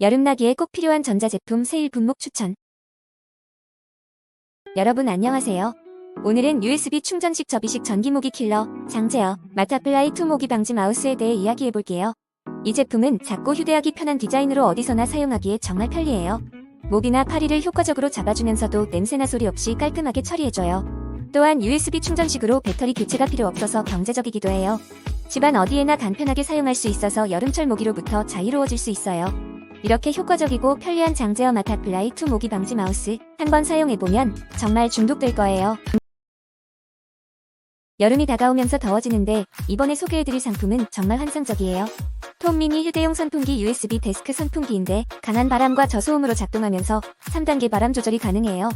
여름나기에 꼭 필요한 전자제품 세일 분목 추천. 여러분 안녕하세요. 오늘은 USB 충전식 접이식 전기 모기 킬러 장제어 마타플라이 2 모기 방지 마우스에 대해 이야기해 볼게요. 이 제품은 작고 휴대하기 편한 디자인으로 어디서나 사용하기에 정말 편리해요. 목이나 파리를 효과적으로 잡아주면서도 냄새나 소리 없이 깔끔하게 처리해줘요. 또한 USB 충전식으로 배터리 교체가 필요 없어서 경제적이기도 해요. 집안 어디에나 간편하게 사용할 수 있어서 여름철 모기로부터 자유로워질 수 있어요. 이렇게 효과적이고 편리한 장제어 마타플라이 2 모기 방지 마우스 한번 사용해보면 정말 중독될 거예요. 여름이 다가오면서 더워지는데 이번에 소개해드릴 상품은 정말 환상적이에요. 톰 미니 휴대용 선풍기 USB 데스크 선풍기인데 강한 바람과 저소음으로 작동하면서 3단계 바람 조절이 가능해요.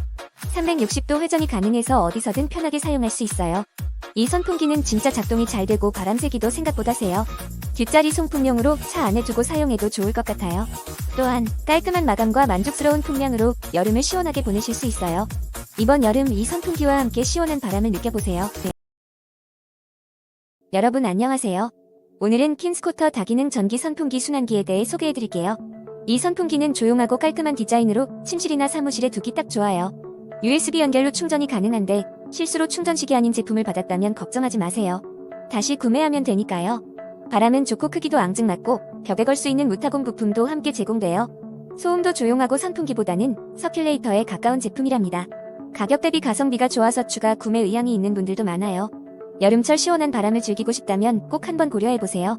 360도 회전이 가능해서 어디서든 편하게 사용할 수 있어요. 이 선풍기는 진짜 작동이 잘 되고 바람 세기도 생각보다 세요. 뒷자리 송풍용으로 차 안에 두고 사용해도 좋을 것 같아요. 또한 깔끔한 마감과 만족스러운 풍량으로 여름을 시원하게 보내실 수 있어요. 이번 여름 이 선풍기와 함께 시원한 바람을 느껴보세요. 네. 여러분 안녕하세요. 오늘은 킨스코터 다기능 전기 선풍기 순환기에 대해 소개해드릴게요. 이 선풍기는 조용하고 깔끔한 디자인으로 침실이나 사무실에 두기 딱 좋아요. USB 연결로 충전이 가능한데 실수로 충전식이 아닌 제품을 받았다면 걱정하지 마세요. 다시 구매하면 되니까요. 바람은 좋고 크기도 앙증맞고 벽에 걸 수 있는 무타공 부품도 함께 제공돼요. 소음도 조용하고 선풍기보다는 서큘레이터에 가까운 제품이랍니다. 가격 대비 가성비가 좋아서 추가 구매 의향이 있는 분들도 많아요. 여름철 시원한 바람을 즐기고 싶다면 꼭 한번 고려해보세요.